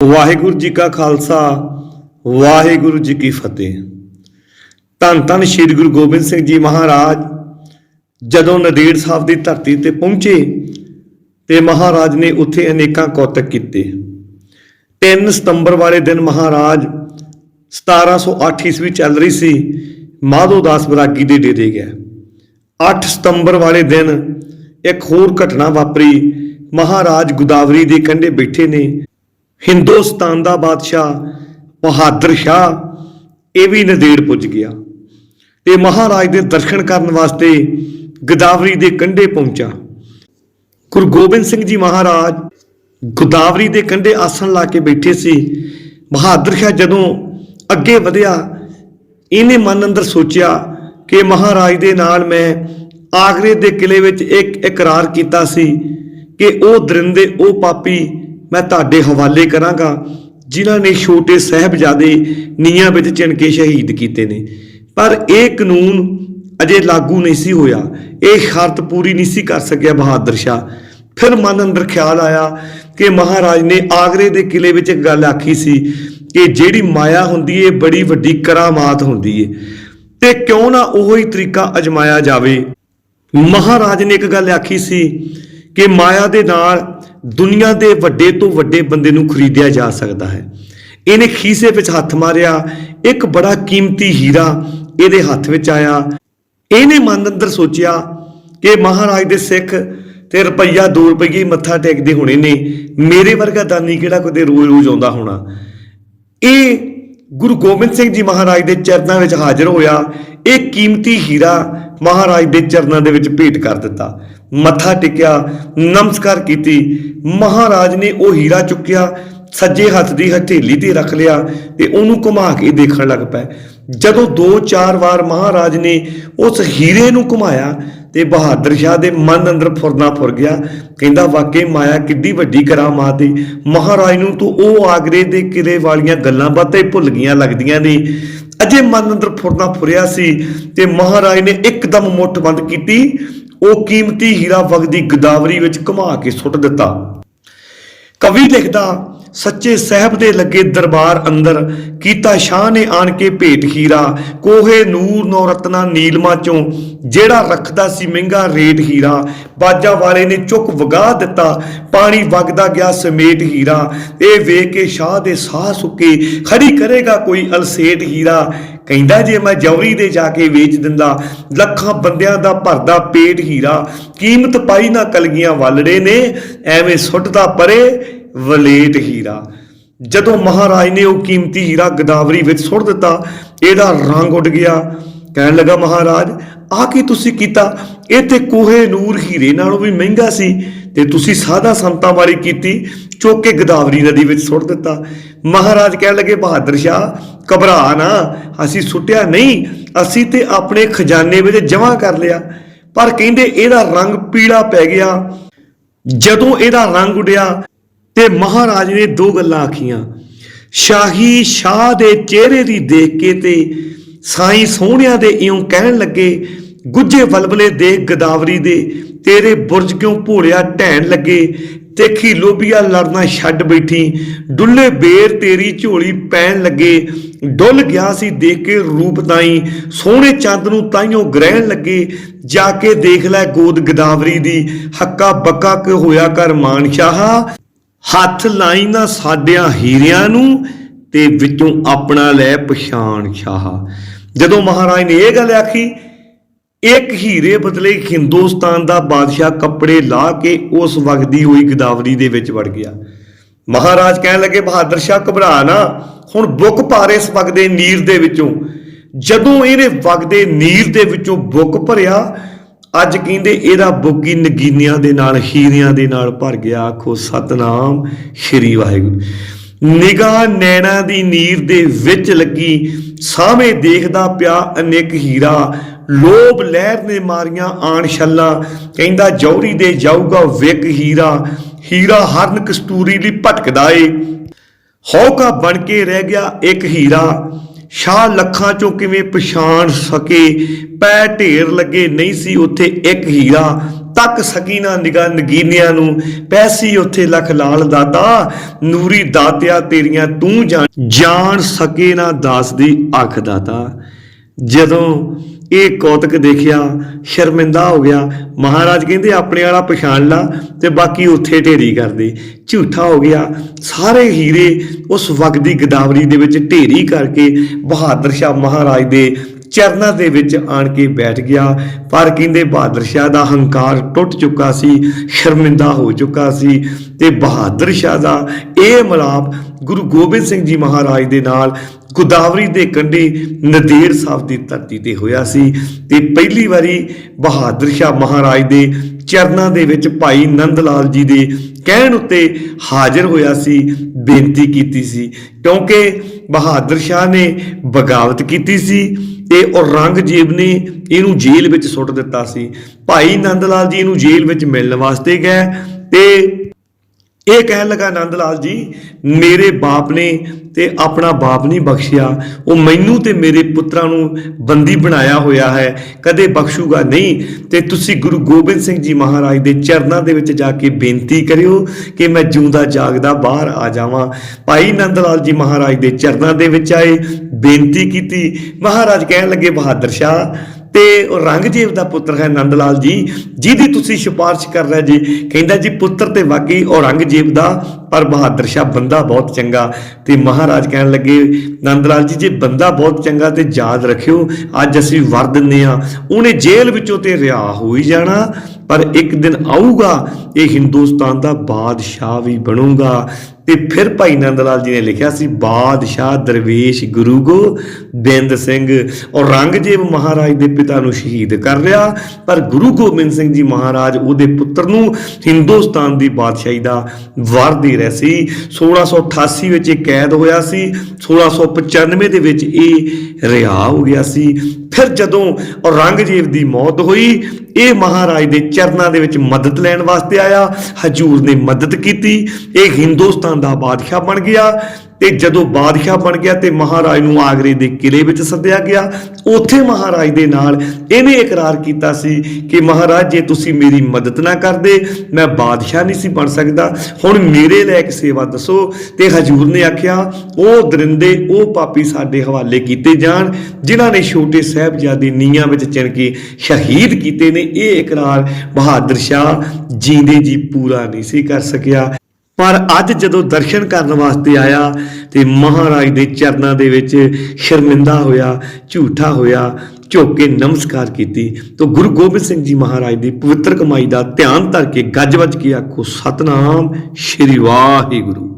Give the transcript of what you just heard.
ਵਾਹਿਗੁਰੂ ਜੀ ਕਾ ਖਾਲਸਾ, ਵਾਹਿਗੁਰੂ ਜੀ ਕੀ ਫਤਿਹ। ਧੰਨ ਧੰਨ ਸ੍ਰੀ ਗੁਰੂ ਗੋਬਿੰਦ ਸਿੰਘ ਜੀ ਮਹਾਰਾਜ, ਜਦੋਂ ਨਦੇੜ ਸਾਹਿਬ ਦੀ ਧਰਤੀ ਤੇ ਪਹੁੰਚੇ ਤੇ ਮਹਾਰਾਜ ਨੇ ਉੱਥੇ ਅਨੇਕਾਂ ਕੌਤਕ ਕੀਤੇ। 3 ਸਤੰਬਰ ਵਾਲੇ ਦਿਨ ਮਹਾਰਾਜ 1708 ਈਸਵੀ ਚੱਲ ਰਹੀ ਸੀ, ਮਾਧੋ ਦਾਸ ਬਰਾਗੀ ਦੇ ਡੇਰੇ ਗਿਆ 8 ਸਤੰਬਰ ਵਾਲੇ ਦਿਨ ਇੱਕ ਹੋਰ ਘਟਨਾ ਵਾਪਰੀ, ਮਹਾਰਾਜ ਗੋਦਾਵਰੀ ਦੇ ਕੰਢੇ ਬੈਠੇ ਨੇ। ਹਿੰਦੁਸਤਾਨ ਦਾ ਬਾਦਸ਼ਾਹ ਬਹਾਦਰ ਸ਼ਾਹ, ਇਹ ਵੀ ਨਦੇੜ ਪੁੱਜ ਗਿਆ ਤੇ ਮਹਾਰਾਜ ਦੇ ਦਰਸ਼ਨ ਕਰਨ ਵਾਸਤੇ ਗੋਦਾਵਰੀ ਦੇ ਕੰਢੇ ਪਹੁੰਚਾ। ਗੁਰੂ ਗੋਬਿੰਦ ਸਿੰਘ ਜੀ ਮਹਾਰਾਜ ਗੋਦਾਵਰੀ ਦੇ ਕੰਢੇ ਆਸਣ ਲਾ ਕੇ ਬੈਠੇ ਸੀ। ਬਹਾਦਰ ਸ਼ਾਹ ਜਦੋਂ ਅੱਗੇ ਵਧਿਆ, ਇਹਨੇ ਮਨ ਅੰਦਰ ਸੋਚਿਆ ਕਿ ਮਹਾਰਾਜ ਦੇ ਨਾਲ ਮੈਂ ਆਗਰੇ ਦੇ ਕਿਲੇ ਵਿੱਚ ਇੱਕ ਇਕਰਾਰ ਕੀਤਾ ਸੀ ਕਿ ਉਹ ਦਰਿੰਦੇ, ਉਹ ਪਾਪੀ ਮੈਂ ਤੁਹਾਡੇ ਹਵਾਲੇ ਕਰਾਂਗਾ, ਜਿਨ੍ਹਾਂ ਨੇ ਛੋਟੇ ਸਾਹਿਬਜ਼ਾਦੇ ਨੀਹਾਂ ਵਿੱਚ ਚਿਣ ਕੇ ਸ਼ਹੀਦ ਕੀਤੇ ਨੇ। ਪਰ ਇਹ ਕਾਨੂੰਨ ਅਜੇ ਲਾਗੂ ਨਹੀਂ ਸੀ ਹੋਇਆ। ਇਹ ਸ਼ਰਤ ਪੂਰੀ ਨਹੀਂ ਸੀ ਕਰ ਸਕਿਆ ਬਹਾਦਰ ਸ਼ਾਹ। ਫਿਰ ਮਨ ਅੰਦਰ ਖਿਆਲ ਆਇਆ ਕਿ ਮਹਾਰਾਜ ਨੇ ਆਗਰੇ ਦੇ ਕਿਲੇ ਵਿੱਚ ਇੱਕ ਗੱਲ ਆਖੀ ਸੀ ਕਿ ਜਿਹੜੀ ਮਾਇਆ ਹੁੰਦੀ ਏ, ਬੜੀ ਵੱਡੀ ਕਰਾਮਾਤ ਹੁੰਦੀ ਏ। ਤੇ ਕਿਉਂ ਨਾ ਉਹੋ ਹੀ ਤਰੀਕਾ ਅਜਮਾਇਆ ਜਾਵੇ। ਮਹਾਰਾਜ ਨੇ ਇੱਕ ਗੱਲ ਆਖੀ ਸੀ ਕਿ ਮਾਇਆ ਦੇ ਨਾਲ ਦੁਨੀਆ ਦੇ ਵੱਡੇ ਤੋਂ ਵੱਡੇ ਬੰਦੇ ਨੂੰ ਖਰੀਦਿਆ ਜਾ ਸਕਦਾ ਹੈ। ਇਹਨੇ ਖੀਸੇ ਵਿੱਚ ਹੱਥ ਮਾਰਿਆ, ਇੱਕ ਬੜਾ ਕੀਮਤੀ ਹੀਰਾ ਇਹਦੇ ਹੱਥ ਵਿੱਚ ਆਇਆ। ਇਹਨੇ ਮਨ ਅੰਦਰ ਸੋਚਿਆ ਕਿ ਮਹਾਰਾਜ ਦੇ ਸਿੱਖ ਤੇ ਰੁਪਈਆ 2 ਰੁਪਈਏ ਮੱਥਾ ਟੇਕਦੇ ਹੋਣੇ ਨੇ। ਮੇਰੇ ਵਰਗਾ ਦਾਨੀ ਕਿਹੜਾ ਕਦੇ ਰੋਜ਼-ਰੋਜ਼ ਆਉਂਦਾ ਹੋਣਾ? ਇਹ ਗੁਰੂ ਗੋਬਿੰਦ ਸਿੰਘ ਜੀ ਮਹਾਰਾਜ ਦੇ ਚਰਨਾਂ ਵਿੱਚ ਹਾਜ਼ਰ ਹੋਇਆ। ਇਹ ਕੀਮਤੀ ਹੀਰਾ ਮਹਾਰਾਜ ਦੇ ਚਰਨਾਂ ਦੇ ਵਿੱਚ ਭੇਟ ਕਰ ਦਿੱਤਾ। ਮੱਥਾ ਟੇਕਿਆ, ਨਮਸਕਾਰ ਕੀਤੀ। ਮਹਾਰਾਜ ਨੇ ਉਹ ਹੀਰਾ ਚੁੱਕਿਆ, ਸੱਜੇ ਹੱਥ ਦੀ ਹਥੇਲੀ ਤੇ ਰੱਖ ਲਿਆ ਤੇ ਉਹਨੂੰ ਘੁਮਾ ਕੇ ਦੇਖਣ ਲੱਗ ਪਏ। ਜਦੋਂ ਦੋ ਚਾਰ ਵਾਰ ਮਹਾਰਾਜ ਨੇ ਉਸ ਹੀਰੇ ਨੂੰ ਘੁਮਾਇਆ ਤੇ ਬਹਾਦਰ ਸ਼ਾਹ ਦੇ ਮਨ ਅੰਦਰ ਫੁਰਨਾ ਫੁਰ ਗਿਆ। ਕਹਿੰਦਾ, ਵਾਕਈ ਮਾਇਆ ਕਿੱਡੀ ਵੱਡੀ ਕਰਾਮਾਤ ਹੈ ਮਹਾਰਾਜ ਨੂੰ ਤੂੰ ਉਹ ਆਗਰੇ ਦੇ ਕਿਲੇ ਵਾਲੀਆਂ ਗੱਲਾਂ ਬਾਤਾਂ ਹੀ ਭੁੱਲ ਗਈਆਂ ਲੱਗਦੀਆਂ ਨੇ। ਅਜੇ ਮਨ ਅੰਦਰ ਫੁਰਨਾ ਫੁਰਿਆ ਸੀ ਤੇ ਮਹਾਰਾਜ ਨੇ ਇੱਕਦਮ ਮੁੱਠ ਬੰਦ ਕੀਤੀ। ਉਹ ਕੀਮਤੀ ਹੀਰਾ ਵਗਦੀ ਗਦਾਵਰੀ ਵਿੱਚ ਘੁਮਾ ਕੇ ਸੁੱਟ ਦਿੱਤਾ। ਕਵੀ ਲਿਖਦਾ ਸੱਚੇ ਸਾਹਿਬ ਦੇ ਲੱਗੇ ਦਰਬਾਰ ਅੰਦਰ ਕੀਤਾ ਸ਼ਾਹ ਨੇ ਆਣ ਕੇ ਭੇਟ ਹੀਰਾ, ਕੋਹੇ ਨੂਰ ਨੌ ਰਤਨਾ ਨੀਲਮਾ ਚੋਂ, ਜਿਹੜਾ ਰੱਖਦਾ ਸੀ ਮਹਿੰਗਾ ਰੇਟ ਹੀਰਾ, ਬਾਜਾ ਵਾਲੇ ਨੇ ਚੁੱਕ ਵਗਾ ਦਿੱਤਾ, ਪਾਣੀ ਵਗਦਾ ਗਿਆ ਸਮੇਟ ਹੀਰਾ। ਇਹ ਵੇਖ ਕੇ ਸ਼ਾਹ ਦੇ ਸਾਹ ਸੁੱਕੇ, ਖੜੀ ਕਰੇਗਾ ਕੋਈ ਅਲਸੇਟ ਹੀਰਾ। ਕਹਿੰਦਾ ਜੇ ਮੈਂ ਜੌਰੀ ਦੇ ਜਾ ਕੇ ਵੇਚ ਦਿੰਦਾ, ਲੱਖਾਂ ਬੰਦਿਆਂ ਦਾ ਭਰਦਾ ਪੇਟ ਹੀਰਾ। ਕੀਮਤ ਪਾਈ ਨਾ ਕਲਗੀਆਂ ਵਾਲੜੇ ਨੇ, ਐਵੇਂ ਸੁੱਟਦਾ ਪਰੇ ਵਲੇਟ ਹੀਰਾ। ਜਦੋਂ ਮਹਾਰਾਜ ਨੇ ਉਹ ਕੀਮਤੀ ਹੀਰਾ ਗਦਾਵਰੀ ਵਿੱਚ ਸੁੱਟ ਦਿੱਤਾ, ਇਹਦਾ ਰੰਗ ਉੱਡ ਗਿਆ। ਕਹਿਣ ਲੱਗਾ, ਮਹਾਰਾਜ ਆ ਕੀ ਤੁਸੀਂ ਕੀਤਾ? ਇਹ ਤੇ ਕੋਹੇ ਨੂਰ ਹੀਰੇ ਨਾਲੋਂ ਵੀ ਮਹਿੰਗਾ ਸੀ ਤੇ ਤੁਸੀਂ ਸਾਦਾ ਸੰਤਾਂ ਵਾਲੀ ਕੀਤੀ, ਚੁੱਕ ਕੇ ਗਦਾਵਰੀ ਨਦੀ ਵਿੱਚ ਸੁੱਟ ਦਿੱਤਾ। ਮਹਾਰਾਜ ਕਹਿਣ ਲੱਗੇ, ਬਹਾਦਰ ਸ਼ਾਹ, ਘਬਰਾ ਨਾ। ਅਸੀਂ ਸੁੱਟਿਆ ਨਹੀਂ, ਅਸੀਂ ਤੇ ਆਪਣੇ ਖਜ਼ਾਨੇ ਵਿੱਚ ਜਮ੍ਹਾਂ ਕਰ ਲਿਆ। ਪਰ ਕਹਿੰਦੇ, ਇਹਦਾ ਰੰਗ ਪੀਲਾ ਪੈ ਗਿਆ। ਜਦੋਂ ਇਹਦਾ ਰੰਗ ਉੱਡਿਆ ਤੇ ਮਹਾਰਾਜ ਨੇ ਦੋ ਗੱਲਾਂ ਆਖੀਆਂ। ਸ਼ਾਹੀ ਸ਼ਾਹ ਦੇ ਚਿਹਰੇ ਦੀ ਦੇਖ ਕੇ ਤੇ ਸਾਈਂ ਸੋਹਣਿਆਂ ਦੇ ਇਉਂ ਕਹਿਣ ਲੱਗੇ ਗੁੱਜੇ ਵਲਵਲੇ ਦੇਖ ਗਦਾਵਰੀ ਦੇ, ਤੇਰੇ ਬੁਰਜ ਕਿਉਂ ਭੋਲਿਆ ਢੈਣ ਲੱਗੇ? ਤੇਖੀ ਲੋਬੀਆ ਲੜਨਾ ਛੱਡ ਬੈਠੀ, ਡੁੱਲੇ ਬੇਰ ਤੇਰੀ ਝੋਲੀ ਪੈਣ ਲੱਗੇ। ਡੁੱਲ ਗਿਆ ਸੀ ਦੇਖ ਕੇ ਰੂਪ ਤਾਈ, ਸੋਹਣੇ ਚੰਦ ਨੂੰ ਤਾਈਓ ਗ੍ਰਹਿਣ ਲੱਗੇ। ਜਾ ਕੇ ਦੇਖ ਲੈ ਗੋਦ ਗਦਾਵਰੀ ਦੀ, ਹੱਕਾ ਬੱਕਾ ਕਿ ਹੋਇਆ ਕਰ ਮਾਨਸ਼ਾਹ? ਹੱਥ ਲਾਈ ਨਾ ਸਾਡਿਆਂ ਹੀਰਿਆਂ ਨੂੰ ਤੇ ਵਿੱਚੋਂ ਆਪਣਾ ਲੈ ਪਛਾਣ ਸ਼ਾਹ। ਜਦੋਂ ਮਹਾਰਾਜ ਨੇ ਇਹ ਗੱਲ ਆਖੀ, ਇੱਕ ਹੀਰੇ ਬਦਲੇ ਹਿੰਦੁਸਤਾਨ ਦਾ ਬਾਦਸ਼ਾਹ ਕੱਪੜੇ ਲਾ ਕੇ ਉਸ ਵਗਦੀ ਹੋਈ ਗਦਾਵਰੀ ਦੇ ਵਿੱਚ ਵੜ ਗਿਆ। ਮਹਾਰਾਜ ਕਹਿਣ ਲੱਗੇ, ਬਹਾਦਰ ਸ਼ਾਹ, ਘਬਰਾ ਨਾ। ਹੁਣ ਬੁੱਕ ਪਾਰੇ ਇਸ ਵਗਦੇ ਨੀਰ ਦੇ ਵਿੱਚੋਂ। ਜਦੋਂ ਇਹਨੇ ਵਗਦੇ ਨੀਰ ਦੇ ਵਿੱਚੋਂ ਬੁੱਕ ਭਰਿਆ ਅੱਜ ਕਹਿੰਦੇ ਇਹਦਾ ਬੁੱਗੀ ਨਗੀਨਿਆਂ ਦੇ ਨਾਲ, ਹੀਰਿਆਂ ਦੇ ਨਾਲ ਭਰ ਗਿਆ। ਆਖੋ, ਸਤਨਾਮ ਸ਼੍ਰੀ ਵਾਹਿਗੁਰੂ। ਨਿਗਾਹ ਨੈਣਾ ਦੀ ਨੀਰ ਦੇ ਵਿੱਚ ਲੱਗੀ। ਸਾਹਮਣੇ ਦੇਖਦਾ ਪਿਆ ਅਨੇਕ ਹੀਰਾ। ਲੋਭ ਲਹਿਰ ਨੇ ਮਾਰੀਆਂ ਆਣ ਛੱਲਾ। ਕਹਿੰਦਾ ਜੌਰੀ ਦੇ ਜਾਊਗਾ ਵਿਕ ਹੀਰਾ। ਹੀਰਾ ਹਰਨ ਕਸਤੂਰੀ ਲਈ ਭਟਕਦਾ ਏ। ਹੌਕਾ ਬਣ ਕੇ ਰਹਿ ਗਿਆ ਇੱਕ ਹੀਰਾ। ਸ਼ਾਹ ਲੱਖਾਂ ਚੋਂ ਕਿਵੇਂ ਪਛਾਣ ਸਕੇ? ਪੈ ਢੇਰ ਲੱਗੇ ਨਹੀਂ ਸੀ ਉੱਥੇ ਇੱਕ ਹੀਰਾ। ਤੱਕ ਸਕੀਨਾ ਨਿਗਾਹ ਨਗੀਨਿਆਂ ਨੂੰ। ਪੈਸੀ ਉੱਥੇ ਲਖ ਲਾਲ ਦਾਤਾ। ਨੂਰੀ ਦਾਤਿਆ ਤੇਰੀਆਂ ਤੂੰ ਜਾਣ ਸਕੇ ਨਾ ਦਾਸ ਦੀ ਅੱਖ ਦਾਤਾ। ਜਦੋਂ ਇਹ ਕੌਤਕ ਦੇਖਿਆ, ਸ਼ਰਮਿੰਦਾ ਹੋ ਗਿਆ। ਮਹਾਰਾਜ ਕਹਿੰਦੇ, ਆਪਣੇ ਵਾਲਾ ਪਛਾਣ ਲਾ ਤੇ ਬਾਕੀ ਉੱਥੇ ਢੇਰੀ ਕਰਦੇ ਝੂਠਾ ਹੋ ਗਿਆ। ਸਾਰੇ ਹੀਰੇ ਉਸ ਵਕਤ ਦੀ ਗਦਾਵਰੀ ਦੇ ਵਿੱਚ ਢੇਰੀ ਕਰਕੇ ਬਹਾਦਰ ਸ਼ਾਹ ਮਹਾਰਾਜ ਦੇ ਚਰਨਾਂ ਦੇ ਵਿੱਚ ਆਣ ਕੇ ਬੈਠ ਗਿਆ। ਪਰ ਕਹਿੰਦੇ ਬਹਾਦਰ ਸ਼ਾਹ ਦਾ ਹੰਕਾਰ ਟੁੱਟ ਚੁੱਕਾ ਸੀ, ਸ਼ਰਮਿੰਦਾ ਹੋ ਚੁੱਕਾ ਸੀ ਤੇ ਬਹਾਦਰ ਸ਼ਾਹ ਦਾ ਇਹ ਮਲਾਪ ਗੁਰੂ ਗੋਬਿੰਦ ਸਿੰਘ ਜੀ ਮਹਾਰਾਜ ਦੇ ਨਾਲ ਗੋਦਾਵਰੀ ਦੇ ਕੰਢੇ ਨਦੇੜ ਸਾਹਿਬ ਦੀ ਧਰਤੀ ਤੇ ਹੋਇਆ ਸੀ ਤੇ ਪਹਿਲੀ ਵਾਰੀ ਬਹਾਦਰ ਸ਼ਾਹ ਮਹਾਰਾਜ ਦੇ ਚਰਨਾਂ ਦੇ ਵਿੱਚ ਭਾਈ ਨੰਦ ਲਾਲ ਜੀ ਦੇ ਕਹਿਣ ਉੱਤੇ ਹਾਜ਼ਰ ਹੋਇਆ ਸੀ, ਬੇਨਤੀ ਕੀਤੀ ਸੀ। ਕਿਉਂਕਿ ਬਹਾਦਰ ਸ਼ਾਹ ਨੇ ਬਗਾਵਤ ਕੀਤੀ ਸੀ, ਤੇ ਔਰੰਗਜ਼ੇਬ ਨੇ ਇਹਨੂੰ ਜੇਲ੍ਹ ਵਿੱਚ ਸੁੱਟ ਦਿੱਤਾ ਸੀ। ਭਾਈ ਨੰਦ ਲਾਲ ਜੀ ਇਹਨੂੰ ਜੇਲ੍ਹ ਵਿੱਚ ਮਿਲਣ ਵਾਸਤੇ ਗਏ, ਤੇ ਇਹ ਕਹਿਣ ਲੱਗਾ ਨੰਦ ਲਾਲ ਜੀ, ਮੇਰੇ ਬਾਪ ਨੇ ਤੇ ਆਪਣਾ ਬਾਪ ਨਹੀਂ ਬਖਸ਼ਿਆ, ਉਹ ਮੈਨੂੰ ਤੇ ਮੇਰੇ ਪੁੱਤਰਾਂ ਨੂੰ ਬੰਦੀ ਬਣਾਇਆ ਹੋਇਆ ਹੈ, ਕਦੇ ਬਖਸ਼ੂਗਾ ਨਹੀਂ। ਤੇ ਤੁਸੀਂ ਗੁਰੂ ਗੋਬਿੰਦ ਸਿੰਘ ਜੀ ਮਹਾਰਾਜ ਦੇ ਚਰਨਾਂ ਦੇ ਵਿੱਚ ਜਾ ਕੇ ਬੇਨਤੀ ਕਰਿਓ ਕਿ ਮੈਂ ਜਿਉਂਦਾ ਜਾਗਦਾ ਬਾਹਰ ਆ ਜਾਵਾਂ। ਭਾਈ ਨੰਦ ਲਾਲ ਜੀ ਮਹਾਰਾਜ ਦੇ ਚਰਨਾਂ ਦੇ ਵਿੱਚ ਆਏ, ਬੇਨਤੀ ਕੀਤੀ। ਮਹਾਰਾਜ ਕਹਿਣ ਲੱਗੇ, ਬਹਾਦਰ ਸ਼ਾਹ, ਤੇ ਔਰੰਗਜ਼ੇਬ ਦਾ ਪੁੱਤਰ ਹੈ ਨੰਦ ਲਾਲ ਜੀ, ਜਿਹਦੀ ਤੁਸੀਂ ਸਿਫਾਰਿਸ਼ ਕਰ ਰਹੇ ਜੀ? ਕਹਿੰਦਾ ਜੀ, ਪੁੱਤਰ ਤੇ ਵਾਕਈ ਔਰੰਗਜ਼ੇਬ ਦਾ ਪਰ ਬਹਾਦਰ ਸ਼ਾਹ ਬੰਦਾ ਬਹੁਤ ਚੰਗਾ ਤੇ ਮਹਾਰਾਜ ਕਹਿਣ ਲੱਗੇ ਨੰਦ ਲਾਲ ਜੀ, ਜੇ ਬੰਦਾ ਬਹੁਤ ਚੰਗਾ ਤੇ ਯਾਦ ਰੱਖਿਓ, ਅੱਜ ਅਸੀਂ ਵਰ ਦਿੰਨੇ ਆ ਉਹਨੇ ਜੇਲ੍ਹ ਵਿੱਚੋਂ ਤੇ ਰਿਹਾ ਹੋ ਹੀ ਜਾਣਾ, ਪਰ ਇੱਕ ਦਿਨ ਆਊਗਾ, ਇਹ ਹਿੰਦੁਸਤਾਨ ਦਾ ਬਾਦਸ਼ਾਹ ਵੀ ਬਣੂਗਾ। ਤੇ ਫਿਰ ਭਾਈ ਨੰਦ ਲਾਲ ਜੀ ਨੇ ਲਿਖਿਆ ਸੀ, ਬਾਦਸ਼ਾਹ ਦਰਵੇਸ਼ ਗੁਰੂ ਗੋ ਬਿੰਦ ਸਿੰਘ ਔਰੰਗਜ਼ੇਬ ਮਹਾਰਾਜ ਦੇ ਪਿਤਾ ਨੂੰ ਸ਼ਹੀਦ ਕਰ ਲਿਆ। ਪਰ ਗੁਰੂ ਗੋਬਿੰਦ ਸਿੰਘ ਜੀ ਮਹਾਰਾਜ ਉਹਦੇ ਪੁੱਤਰ ਨੂੰ ਹਿੰਦੁਸਤਾਨ ਦੀ ਬਾਦਸ਼ਾਹੀ ਦਾ ਵਰ ਦੇ ਰਹੇ ਸੀ। 1688 ਵਿੱਚ ਇਹ ਕੈਦ ਹੋਇਆ ਸੀ। 1695 ਦੇ ਵਿੱਚ ਇਹ ਰਿਹਾ ਹੋ ਗਿਆ ਸੀ। ਫਿਰ ਜਦੋਂ ਔਰੰਗਜ਼ੇਬ ਦੀ ਮੌਤ ਹੋਈ, ਇਹ ਮਹਾਰਾਜ ਦੇ ਚਰਨਾਂ ਦੇ ਵਿੱਚ ਮਦਦ ਲੈਣ ਵਾਸਤੇ ਆਇਆ। ਹਜੂਰ ਨੇ ਮਦਦ ਕੀਤੀ। ਇਹ ਹਿੰਦੁਸਤਾਨ ਦਾ ਬਾਦਸ਼ਾਹ ਬਣ ਗਿਆ। ਤੇ ਜਦੋਂ ਬਾਦਸ਼ਾਹ ਬਣ ਗਿਆ ਤੇ ਮਹਾਰਾਜ ਨੂੰ ਆਗਰੇ ਦੇ ਕਿਲੇ ਵਿੱਚ ਸੱਦਿਆ ਗਿਆ, ਉੱਥੇ ਮਹਾਰਾਜ ਦੇ ਨਾਲ ਇਹਨੇ ਇਕਰਾਰ ਕੀਤਾ ਸੀ ਕਿ ਮਹਾਰਾਜ, ਜੇ ਤੁਸੀਂ ਮੇਰੀ ਮਦਦ ਨਾ ਕਰਦੇ, ਮੈਂ ਬਾਦਸ਼ਾਹ ਨਹੀਂ ਸੀ ਬਣ ਸਕਦਾ। ਹੁਣ ਮੇਰੇ ਲਈ ਇੱਕ ਸੇਵਾ ਦੱਸੋ। ਤੇ ਹਜੂਰ ਨੇ ਆਖਿਆ, ਉਹ ਦਰਿੰਦੇ, ਉਹ ਪਾਪੀ ਸਾਡੇ ਹਵਾਲੇ ਕੀਤੇ ਜਾਣ, ਜਿਨ੍ਹਾਂ ਨੇ ਛੋਟੇ ਸਾਹਿਬਜ਼ਾਦੇ ਨੀਹਾਂ ਵਿੱਚ ਚਿਣ ਕੇ ਸ਼ਹੀਦ ਕੀਤੇ ਨੇ। ਇਹ ਇਕਰਾਰ ਬਹਾਦਰ ਸ਼ਾਹ ਜੀਂਦੇ ਜੀ ਪੂਰਾ ਨਹੀਂ ਸੀ ਕਰ ਸਕਿਆ। ਪਰ ਅੱਜ ਜਦੋਂ ਦਰਸ਼ਨ ਕਰਨ ਵਾਸਤੇ ਆਇਆ ਤੇ ਮਹਾਰਾਜ ਦੇ ਚਰਨਾਂ ਦੇ ਵਿੱਚ ਸ਼ਰਮਿੰਦਾ ਹੋਇਆ, ਝੂਠਾ ਹੋਇਆ, ਝੁੱਕ ਕੇ ਨਮਸਕਾਰ ਕੀਤੀ, ਤਾਂ ਗੁਰੂ ਗੋਬਿੰਦ ਸਿੰਘ ਜੀ ਮਹਾਰਾਜ ਦੀ ਪਵਿੱਤਰ ਕਮਾਈ ਦਾ ਧਿਆਨ ਧਰ ਕੇ ਗੱਜ ਵੱਜ ਕੇ ਆਖੋ, ਸਤਨਾਮ ਸ਼੍ਰੀ ਵਾਹਿਗੁਰੂ।